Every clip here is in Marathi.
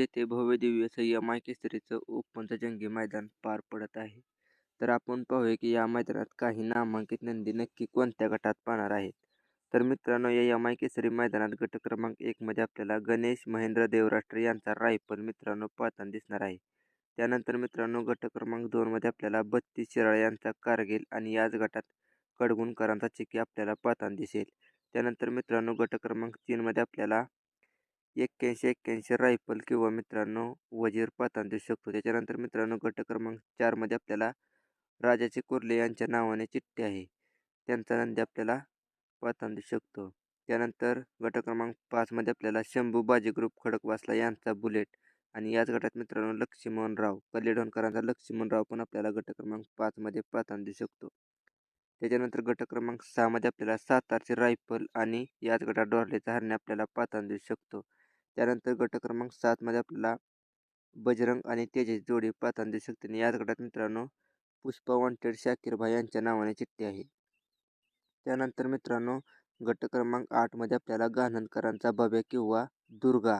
म्हणजे येथे भव्य दिव्य संयमाय केसरीचं ओपनचं जंगी मैदान पार पडत आहे. तर आपण पाहूया की या मैदानात काही नामांकित नंदी नक्की कोणत्या गटात पाहणार आहेत? तर मित्रांनो या यमाय आय केसरी मैदानात गट क्रमांक एकमध्ये आपल्याला गणेश महेंद्र देवराष्ट्र यांचा रायफल मित्रांनो पाहताना दिसणार आहे. त्यानंतर मित्रांनो गट क्रमांक दोनमध्ये आपल्याला बत्तीस शिराळ यांचा कारगिल आणि याच गटात कडगुणकरांचा चिकी आपल्याला पाहताना दिसेल. त्यानंतर मित्रांनो गट क्रमांक तीनमध्ये आपल्याला एक्क्याऐंशी एक्क्याऐंशी रायफल किंवा मित्रांनो वजीर पाहताना देऊ शकतो. त्याच्यानंतर मित्रांनो गट क्रमांक चारमध्ये आपल्याला राजाचे कुर्ले यांच्या नावाने चिठ्ठी आहे. त्यांचा नंदी आपल्याला पातान देऊ शकतो. त्यानंतर गट क्रमांक पाचमध्ये आपल्याला शंभू बाजी ग्रुप खडकवासला यांचा बुलेट आणि याच गटात मित्रांनो लक्ष्मणराव कल्लेडोणकरांचा लक्ष्मणराव पण आपल्याला गट क्रमांक पाचमध्ये पाहताना देऊ शकतो. त्याच्यानंतर गट क्रमांक सहामध्ये आपल्याला सातारचे रायफल आणि याच गटात डॉर्लेचा हरणे आपल्याला पाहताना देऊ शकतो. त्यानंतर गट क्रमांक सातमध्ये आपल्याला बजरंग आणि तेजाची जोडी पाहताना देऊ शकते आणि याच गटात मित्रांनो पुष्पा वॉन्टेड शाकीरभाई यांच्या नावाने चिठ्ठी आहे. त्यानंतर मित्रांनो गट क्रमांक आठमध्ये आपल्याला गाणनकरांचा भव्य किंवा दुर्गा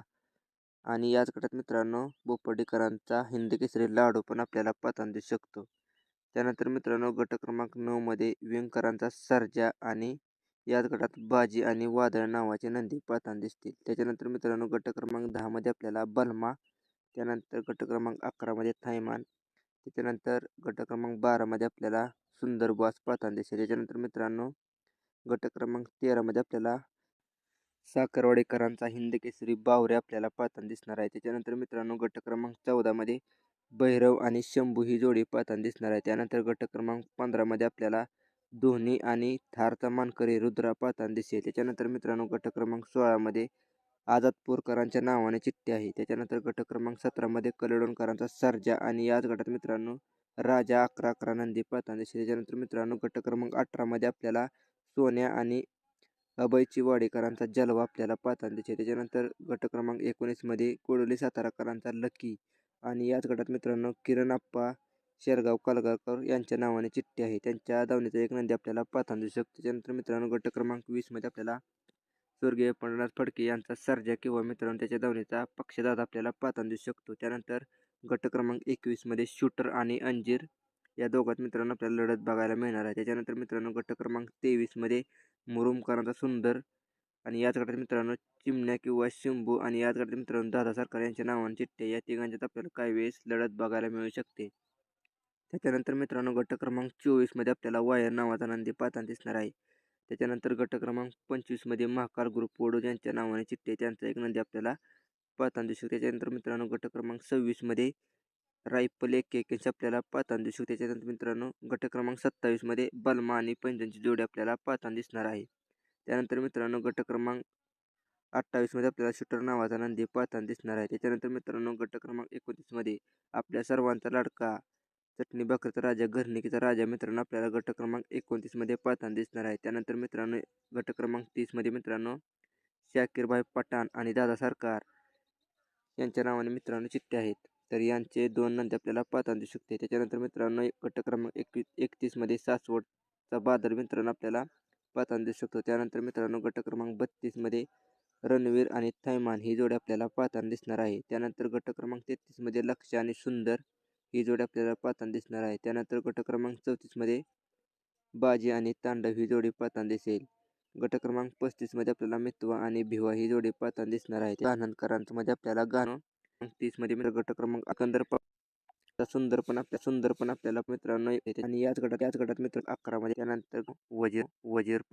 आणि याच गटात मित्रांनो बोपर्डीकरांचा हिंदकेसरी लाडू पण आपल्याला पाहताना देऊ शकतो. त्यानंतर मित्रांनो गट क्रमांक नऊमध्ये व्यंकरांचा सर्जा आणि याच गटात बाजी आणि वादळ नावाचे नंदी पाहताना दिसतील. त्याच्यानंतर मित्रांनो गट क्रमांक दहामध्ये आपल्याला बलमा त्यानंतर गट क्रमांक अकरामध्ये थायमान त्याच्यानंतर गट क्रमांक बारामध्ये आपल्याला सुंदर बॉस पाहताना दिसेल. त्याच्यानंतर मित्रांनो गट क्रमांक तेरामध्ये आपल्याला साखरवाडेकरांचा हिंद केसरी बावरे आपल्याला पाहताना दिसणार आहे. त्याच्यानंतर मित्रांनो गट क्रमांक चौदामध्ये भैरव आणि शंभू ही जोडी पाहताना दिसणार आहे. त्यानंतर गट क्रमांक पंधरामध्ये आपल्याला धोनी आणि थारचा मानकरी रुद्रा पाहताना दिसेल. त्याच्यानंतर मित्रांनो गट क्रमांक सोळामध्ये आझादपूरकरांच्या नावाने चिठ्ठी आहे. त्याच्यानंतर गट क्रमांक सतरामध्ये कलडोणकरांचा सर्जा आणि याच गटात मित्रांनो राजा अकरा अकरा नंदी पाहताना दिसेल. त्याच्यानंतर मित्रांनो गट क्रमांक अठरामध्ये आपल्याला सोन्या आणि अभयची वाडेकरांचा जलवा आपल्याला पाहताना दिसेल. त्याच्यानंतर गट क्रमांक एकोणीसमध्ये कोडोली साताराकरांचा लकी आणि याच गटात मित्रांनो किरण आप्पा शेरगाव कलगाकर यांच्या नावाने चिठ्ठी आहे. त्यांच्या धावण्याचा एक नंदी आपल्याला पाहताना देऊ शकतो. त्याच्यानंतर मित्रांनो गट क्रमांक वीसमध्ये आपल्याला स्वर्गीय पंढरनाथ फडके यांचा सर्जा किंवा मित्रांनो त्याच्या धावण्याचा पक्षदात आपल्याला पाहताना देऊ शकतो. त्यानंतर गट क्रमांक एकवीसमध्ये शूटर आणि अंजीर या दोघात मित्रांनो आपल्याला लढत बघायला मिळणार आहे. त्याच्यानंतर मित्रांनो गट क्रमांक तेवीसमध्ये मुरुमकरांचा सुंदर आणि याच गटात मित्रांनो चिमण्या किंवा शंभू आणि याच गटात मित्रांनो दादा सरकार यांच्या नावाने चिठ्ठे या तिघांच्यात आपल्याला काही वेळेस लढत बघायला मिळू शकते. त्याच्यानंतर मित्रांनो गट क्रमांक चोवीसमध्ये आपल्याला वायर नावाचा नंदी पाहताना दिसणार आहे. त्याच्यानंतर गट क्रमांक पंचवीसमध्ये महाकाल ग्रुप वडोद यांच्या नावाने चिठ्ठे त्यांचा एक नंदी आपल्याला पाहताना दिसू त्याच्यानंतर मित्रांनो गट क्रमांक सव्वीसमध्ये रायफल एक एक्याऐंशी आपल्याला पाहताना दिसू त्याच्यानंतर मित्रांनो गट क्रमांक सत्तावीसमध्ये बलमा आणि पैंजणची जोडी आपल्याला पाहताना दिसणार आहे. त्यानंतर मित्रांनो गट क्रमांक अठ्ठावीसमध्ये आपल्याला शूटर नावाचा नंदी पाहताना दिसणार आहे. त्याच्यानंतर मित्रांनो गट क्रमांक एकोणतीसमध्ये आपल्या सर्वांचा लाडका चटणी भाकरचा राजा घरणिकीचा राजा मित्रांनो आपल्याला गट क्रमांक एकोणतीसमध्ये पाहताना दिसणार आहे. त्यानंतर मित्रांनो गट क्रमांक तीसमध्ये मित्रांनो शाकीरभाई पठाण आणि दादा सरकार यांच्या नावाने मित्रांनो चिठ्ठे आहेत. तर यांचे दोन नंदी आपल्याला पाहताना दिसू शकते. त्याच्यानंतर मित्रांनो गट क्रमांक एकवीस एकतीसमध्ये सासवडचा बादल मित्रांनो आपल्याला पाहताना दिसू शकतो. त्यानंतर मित्रांनो गट क्रमांक बत्तीसमध्ये रणवीर आणि थैमान ही जोडी आपल्याला पाहताना दिसणार आहे. त्यानंतर गट क्रमांक तेहतीसमध्ये लक्ष आणि सुंदर ही जोडी आपल्याला पाहताना दिसणार आहे. त्यानंतर गट क्रमांक चौतीसमध्ये बाजी आणि तांडव ही जोडी पाहताना दिसेल. गट क्रमांक पस्तीसमध्ये आपल्याला मितवा आणि भिवा ही जोडी पाहताना दिसणार आहे. गाणनकरांमध्ये आपल्याला गाणं तीसमध्ये मित्र गट क्रमांक एकंदर सुंदर पण आपल्या सुंदर पण आपल्याला मित्रांनो येते. आणि याच गटात याच गटात मित्र अकरामध्ये त्यानंतर वजीर वजीर